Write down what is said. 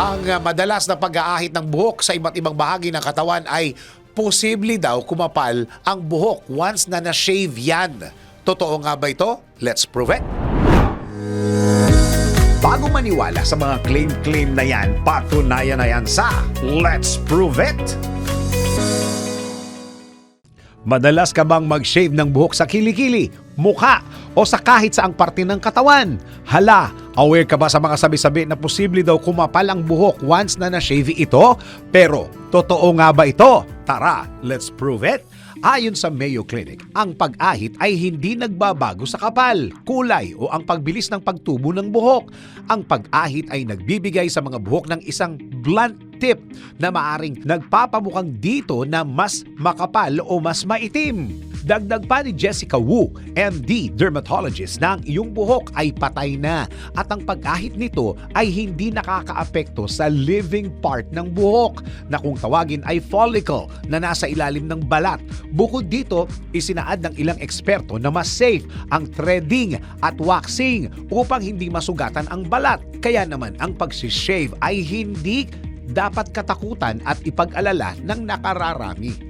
Ang uh, madalas na pag-aahit ng buhok sa iba't ibang bahagi ng katawan ay posible daw kumapal ang buhok once na na-shave yan. Totoo nga ba ito? Let's prove it. Bago maniwala sa mga claim-claim na yan, patunayan na yan sa Let's Prove It! Madalas ka bang mag-shave ng buhok sa kilikili, mukha, o sa kahit saang parte ng katawan? Hala, aware ka ba sa mga sabi-sabi na posible daw kumapal ang buhok once na na-shave ito? Pero, totoo nga ba ito? Tara, let's prove it! Ayon sa Mayo Clinic, ang pag-ahit ay hindi nagbabago sa kapal, kulay o ang pagbilis ng pagtubo ng buhok. Ang pag-ahit ay nagbibigay sa mga buhok ng isang blunt tip na maaring nagpapamukhang dito na mas makapal o mas maitim. Dagdag pa ni Jessica Wu, MD dermatologist, na ang iyong buhok ay patay na at ang pag-ahit nito ay hindi nakakaapekto sa living part ng buhok na kung tawagin ay follicle na nasa ilalim ng balat. Bukod dito, isinaad ng ilang eksperto na mas safe ang threading at waxing upang hindi masugatan ang balat. Kaya naman ang pagsishave ay hindi dapat katakutan at ipag-alala ng nakararami.